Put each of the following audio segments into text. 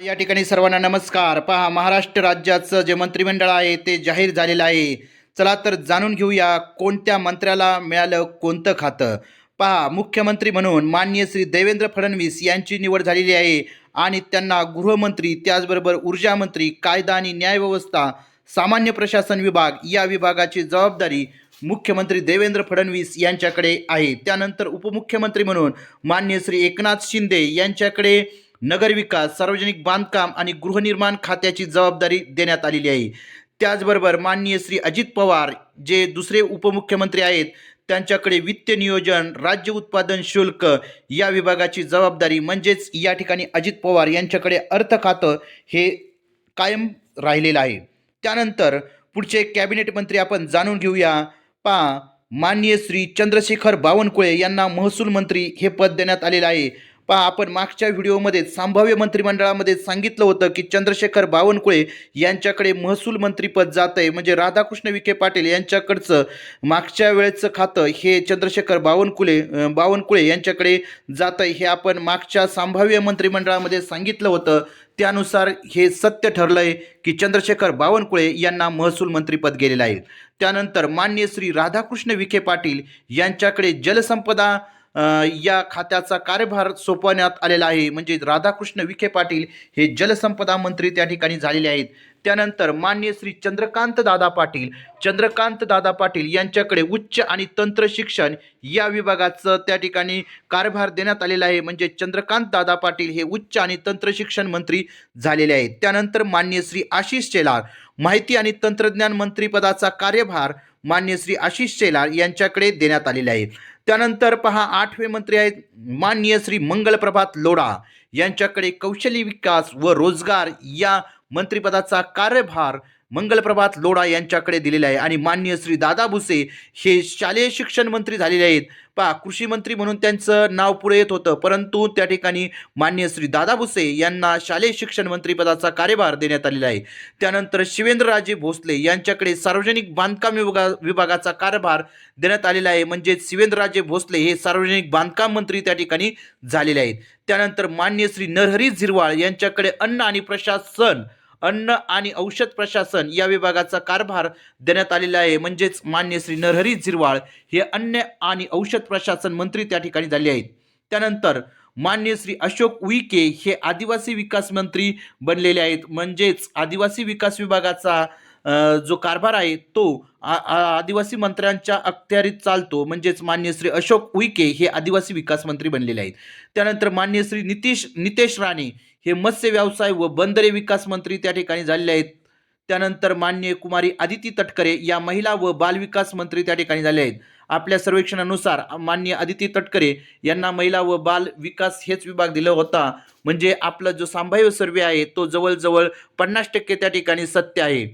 या ठिकाणी सर्वांना नमस्कार. पहा महाराष्ट्र राज्याचं जे मंत्रिमंडळ आहे ते जाहीर झालेलं आहे. चला तर जाणून घेऊया कोणत्या मंत्र्याला मिळालं कोणतं खातं. पहा मुख्यमंत्री म्हणून माननीय श्री देवेंद्र फडणवीस यांची निवड झालेली आहे आणि त्यांना गृहमंत्री त्याचबरोबर ऊर्जा मंत्री कायदा आणि न्यायव्यवस्था सामान्य प्रशासन विभाग या विभागाची जबाबदारी मुख्यमंत्री देवेंद्र फडणवीस यांच्याकडे आहे. त्यानंतर उपमुख्यमंत्री म्हणून मान्य श्री एकनाथ शिंदे यांच्याकडे नगरविकास सार्वजनिक बांधकाम आणि गृहनिर्माण खात्याची जबाबदारी देण्यात आलेली आहे. त्याचबरोबर माननीय श्री अजित पवार जे दुसरे उपमुख्यमंत्री आहेत त्यांच्याकडे वित्त नियोजन राज्य उत्पादन शुल्क या विभागाची जबाबदारी म्हणजेच या ठिकाणी अजित पवार यांच्याकडे अर्थ खातं हे कायम राहिलेलं आहे. त्यानंतर पुढचे कॅबिनेट मंत्री आपण जाणून घेऊया. पा. माननीय श्री चंद्रशेखर बावनकुळे यांना महसूल मंत्री हे पद देण्यात आलेलं आहे. पहा आपण मागच्या व्हिडिओमध्ये संभाव्य मंत्रिमंडळामध्ये सांगितलं होतं की चंद्रशेखर बावनकुळे यांच्याकडे महसूल मंत्रीपद जात आहे म्हणजे राधाकृष्ण विखे पाटील यांच्याकडचं मागच्या वेळेचं खातं हे चंद्रशेखर बावनकुळे बावनकुळे यांच्याकडे जात आहे हे आपण मागच्या संभाव्य मंत्रिमंडळामध्ये सांगितलं होतं. त्यानुसार हे सत्य ठरलं आहे की चंद्रशेखर बावनकुळे यांना महसूल मंत्रीपद गेलेलं आहे. त्यानंतर मान्य श्री राधाकृष्ण विखे पाटील यांच्याकडे जलसंपदा या खात्याचा कार्यभार सोपवण्यात आलेला आहे. म्हणजे राधाकृष्ण विखे पाटील हे जलसंपदा मंत्री त्या ठिकाणी झालेले आहेत. त्यानंतर मान्य श्री चंद्रकांत दादा पाटील चंद्रकांत दादा पाटील यांच्याकडे उच्च आणि तंत्र शिक्षण या विभागाचं त्या ठिकाणी कार्यभार देण्यात आलेला आहे. म्हणजे चंद्रकांत दादा पाटील हे उच्च आणि तंत्र शिक्षण मंत्री झालेले आहेत. त्यानंतर मान्य श्री आशिष शेलार माहिती आणि तंत्रज्ञान मंत्रीपदाचा कार्यभार मान्य श्री आशिष शेलार यांच्याकडे देण्यात आलेला आहे. त्यानंतर पहा आठवे मंत्री आहेत मान्य श्री मंगलप्रभात लोढा. यांच्याकडे कौशल्य विकास व रोजगार या मंत्रिपदाचा कार्यभार मंगलप्रभात लोढा यांच्याकडे दिलेला आहे. आणि मान्य श्री दादा भुसे हे शालेय शिक्षण मंत्री झालेले आहेत. पहा कृषी मंत्री म्हणून त्यांचं नाव पुढे येत होतं. परंतु त्या ठिकाणी मान्य श्री दादा भुसे यांना शालेय शिक्षण मंत्रीपदाचा कार्यभार देण्यात आलेला आहे. त्यानंतर शिवेंद्रराजे भोसले यांच्याकडे सार्वजनिक बांधकाम विभागा विभागाचा कार्यभार देण्यात आलेला आहे. म्हणजे शिवेंद्रराजे भोसले हे सार्वजनिक बांधकाम मंत्री त्या ठिकाणी झालेले आहेत. त्यानंतर मान्य श्री नरहरी झिरवाळ यांच्याकडे अन्न आणि प्रशासन अन्न आणि औषध प्रशासन या विभागाचा कारभार देण्यात आलेला आहे. म्हणजेच मान्य श्री नरहरी झिरवाळ हे अन्न आणि औषध प्रशासन मंत्री त्या ठिकाणी झाले आहेत. त्यानंतर मान्य श्री अशोक उईके हे आदिवासी विकास मंत्री बनलेले आहेत. म्हणजेच आदिवासी विकास विभागाचा जो कारभार आहे तो आ- आदिवासी मंत्र्यांच्या अखत्यारीत चालतो. म्हणजेच मान्य श्री अशोक उईके हे आदिवासी विकास मंत्री बनलेले आहेत. त्यानंतर मान्य श्री नितीश नितेश राणे हे मत्स्य व्यवसाय व बंदरे विकास मंत्री त्या ठिकाणी झालेले आहेत. त्यानंतर मान्य कुमारी आदिती तटकरे या महिला व बालविकास मंत्री त्या ठिकाणी झाले आहेत. आपल्या सर्वेक्षणानुसार मान्य आदिती तटकरे यांना महिला व बाल विकास हेच विभाग दिला होता. म्हणजे आपला जो संभाव्य सर्वे आहे तो जवळजवळ पन्नास टक्के त्या ठिकाणी सत्य आहे.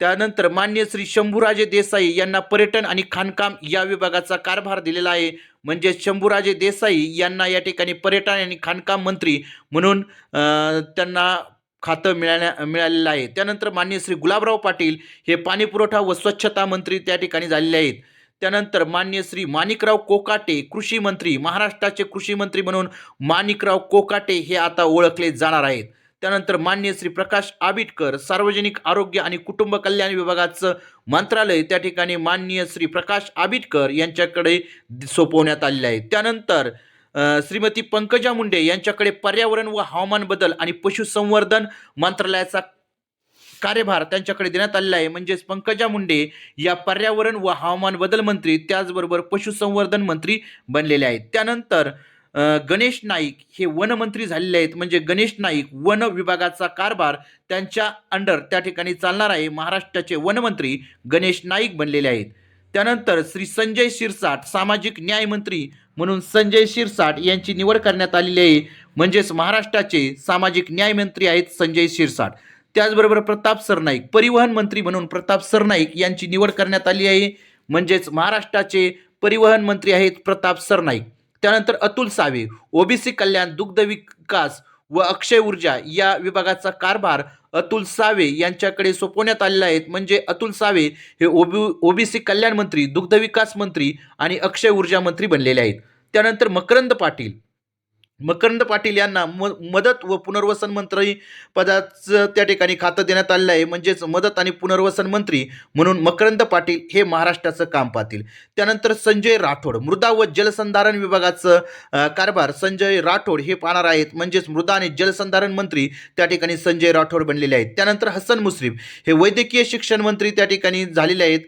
त्यानंतर मान्य श्री शंभूराजे देसाई यांना पर्यटन आणि खाणकाम या विभागाचा कारभार दिलेला आहे. म्हणजे शंभूराजे देसाई यांना या ठिकाणी पर्यटन आणि खाणकाम मंत्री म्हणून त्यांना खातं मिळाल्या मिळालेलं आहे. त्यानंतर मान्य श्री गुलाबराव पाटील हे पाणीपुरवठा व स्वच्छता मंत्री त्या ठिकाणी झालेले आहेत. त्यानंतर मान्य श्री माणिकराव कोकाटे कृषी मंत्री महाराष्ट्राचे कृषी मंत्री म्हणून माणिकराव कोकाटे हे आता ओळखले जाणार आहेत. त्यानंतर मान्य श्री प्रकाश आबिटकर सार्वजनिक आरोग्य आणि कुटुंब कल्याण विभागाचं मंत्रालय त्या ठिकाणी मान्य श्री प्रकाश आबिटकर यांच्याकडे सोपवण्यात आलेलं आहे. त्यानंतर श्रीमती पंकजा मुंडे यांच्याकडे पर्यावरण व हवामान बदल आणि पशुसंवर्धन मंत्रालयाचा कार्यभार त्यांच्याकडे देण्यात आलेला आहे. म्हणजेच पंकजा मुंडे या पर्यावरण व हवामान बदल मंत्री त्याचबरोबर पशुसंवर्धन मंत्री बनलेले आहेत. त्यानंतर गणेश नाईक हे वनमंत्री झालेले आहेत. म्हणजे गणेश नाईक वन विभागाचा कारभार त्यांच्या अंडर त्या ठिकाणी चालणार आहे. महाराष्ट्राचे वनमंत्री गणेश नाईक बनलेले आहेत. त्यानंतर श्री संजय शिरसाट सामाजिक न्याय मंत्री म्हणून संजय शिरसाट यांची निवड करण्यात आलेली आहे. म्हणजेच महाराष्ट्राचे सामाजिक न्याय मंत्री आहेत संजय शिरसाट. त्याचबरोबर प्रताप सरनाईक परिवहन मंत्री म्हणून प्रताप सरनाईक यांची निवड करण्यात आली आहे. म्हणजेच महाराष्ट्राचे परिवहन मंत्री आहेत प्रताप सरनाईक. त्यानंतर अतुल सावे ओबीसी कल्याण दुग्ध विकास व अक्षय ऊर्जा या विभागाचा कारभार अतुल सावे यांच्याकडे सोपवण्यात आलेला आहे. म्हणजे अतुल सावे हे ओबी ओबीसी कल्याण मंत्री दुग्ध विकास मंत्री आणि अक्षय ऊर्जा मंत्री बनलेले आहेत. त्यानंतर मकरंद पाटील मकरंद पाटील यांना म मदत व पुनर्वसन मंत्री पदाचं त्या ठिकाणी खातं देण्यात आलेलं आहे. म्हणजेच मदत आणि पुनर्वसन मंत्री म्हणून मकरंद पाटील हे महाराष्ट्राचं काम पाहतील. त्यानंतर संजय राठोड मृदा व जलसंधारण विभागाचं कारभार संजय राठोड हे पाहणार आहेत. म्हणजेच मृदा आणि जलसंधारण मंत्री त्या ठिकाणी संजय राठोड बनलेले आहेत. त्यानंतर हसन मुश्रीफ हे वैद्यकीय शिक्षण मंत्री त्या ठिकाणी झालेले आहेत.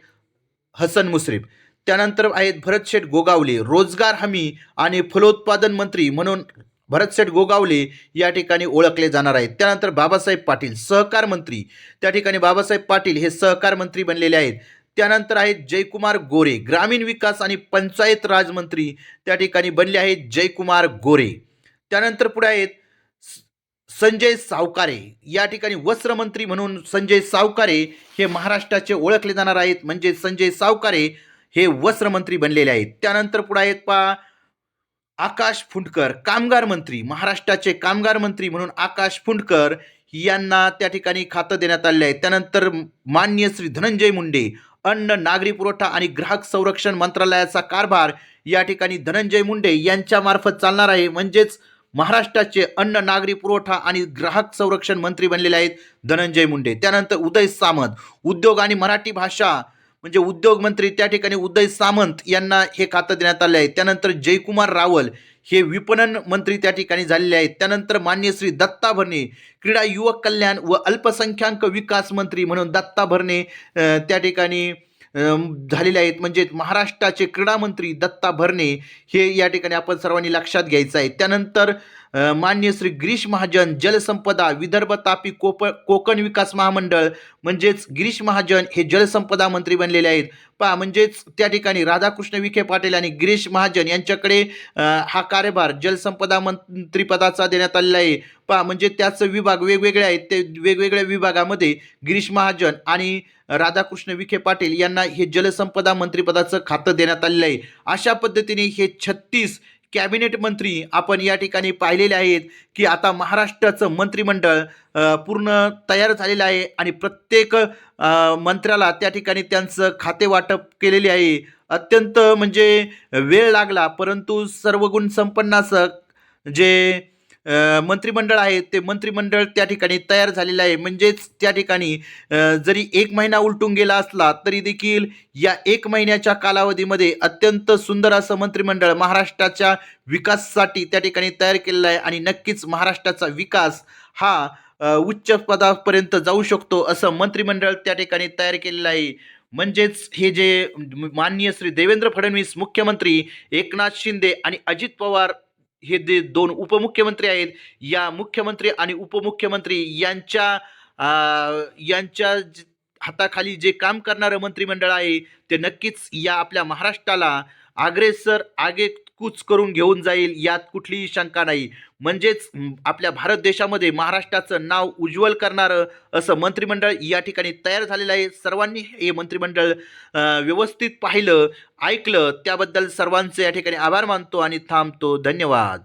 हसन मुश्रीफ. त्यानंतर आहेत भरतशेठ गोगावले रोजगार हमी आणि फलोत्पादन मंत्री म्हणून भरतशेठ गोगावले या ठिकाणी ओळखले जाणार आहेत. त्यानंतर बाबासाहेब पाटील सहकार मंत्री. त्या ठिकाणी बाबासाहेब पाटील हे सहकार मंत्री बनलेले आहेत. त्यानंतर आहेत जयकुमार गोरे ग्रामीण विकास आणि पंचायत राजमंत्री त्या ठिकाणी बनले आहेत जयकुमार गोरे. त्यानंतर पुढे आहेत स- संजय सावकारे. या ठिकाणी वस्त्रमंत्री म्हणून संजय सावकारे हे महाराष्ट्राचे ओळखले जाणार आहेत. म्हणजे संजय सावकारे हे वस्त्रमंत्री बनलेले आहेत. त्यानंतर पुढे आहेत पा आकाश फुंडकर कामगार मंत्री महाराष्ट्राचे कामगार मंत्री म्हणून आकाश फुंडकर यांना त्या ठिकाणी खातं देण्यात आले आहे. त्यानंतर मान्य श्री धनंजय मुंडे अन्न नागरी पुरवठा आणि ग्राहक संरक्षण मंत्रालयाचा कारभार या ठिकाणी धनंजय मुंडे यांच्यामार्फत चालणार आहे. म्हणजेच महाराष्ट्राचे अन्न नागरी पुरवठा आणि ग्राहक संरक्षण मंत्री बनलेले आहेत धनंजय मुंडे. त्यानंतर उदय सामंत उद्योग आणि मराठी भाषा म्हणजे उद्योग मंत्री त्या ठिकाणी उदय सामंत यांना हे खातं देण्यात आले आहे त्यानंतर जयकुमार रावल हे विपणन मंत्री त्या ठिकाणी झालेले आहेत. त्यानंतर मान्य श्री दत्ता भरणे क्रीडा युवक कल्याण व अल्पसंख्याक विकास मंत्री म्हणून दत्ता भरणे त्या ठिकाणी झालेले आहेत. म्हणजे महाराष्ट्राचे क्रीडा मंत्री दत्ता भरणे हे या ठिकाणी आपण सर्वांनी लक्षात घ्यायचं आहे. त्यानंतर मान्य श्री गिरीश महाजन जलसंपदा विदर्भ तापी कोप कोकण विकास महामंडळ म्हणजेच गिरीश महाजन हे जलसंपदा मंत्री बनलेले आहेत. पहा म्हणजेच त्या ठिकाणी राधाकृष्ण विखे पाटील आणि गिरीश महाजन यांच्याकडे हा कार्यभार जलसंपदा मंत्रीपदाचा देण्यात आलेला आहे. पहा म्हणजे त्याचं विभाग वेगवेगळे आहेत. ते वेगवेगळ्या विभागामध्ये गिरीश महाजन आणि राधाकृष्ण विखे पाटील यांना हे जलसंपदा मंत्रीपदाचं खातं देण्यात आलेलं आहे. अशा पद्धतीने हे छत्तीस कॅबिनेट मंत्री आपण या ठिकाणी पाहिलेले आहेत की आता महाराष्ट्राचं मंत्रिमंडळ पूर्ण तयार झालेलं आहे आणि प्रत्येक मंत्र्याला त्या ठिकाणी त्यांचं खाते वाटप केलेले आहे. अत्यंत म्हणजे वेळ लागला परंतु सर्व गुण संपन्नाचं जे मंत्रिमंडळ आहे ते मंत्रिमंडळ त्या ठिकाणी तयार झालेलं आहे. म्हणजेच त्या ठिकाणी जरी एक महिना उलटून गेला असला तरी देखील या एक महिन्याच्या कालावधीमध्ये अत्यंत सुंदर असं मंत्रिमंडळ महाराष्ट्राच्या विकासासाठी त्या ठिकाणी तयार केलेलं आहे आणि नक्कीच महाराष्ट्राचा विकास हा उच्च पदापर्यंत जाऊ शकतो असं मंत्रिमंडळ त्या ठिकाणी तयार केलेलं आहे. म्हणजेच हे जे माननीय श्री देवेंद्र फडणवीस मुख्यमंत्री एकनाथ शिंदे आणि अजित पवार हे जे दोन उपमुख्यमंत्री आहेत या मुख्यमंत्री आणि उपमुख्यमंत्री यांच्या यांच्या हाताखाली जे काम करणारं मंत्रिमंडळ आहे ते नक्कीच या आपल्या महाराष्ट्राला अग्रेसर आगेकूच करून घेऊन जाईल यात कुठलीही शंका नाही. म्हणजेच आपल्या भारत देशामध्ये महाराष्ट्राचं नाव उज्ज्वल करणारं असं मंत्रिमंडळ या ठिकाणी तयार झालेलं आहे. सर्वांनी हे मंत्रिमंडळ व्यवस्थित पाहिलं ऐकलं. त्याबद्दल सर्वांचे या ठिकाणी आभार मानतो आणि थांबतो. धन्यवाद.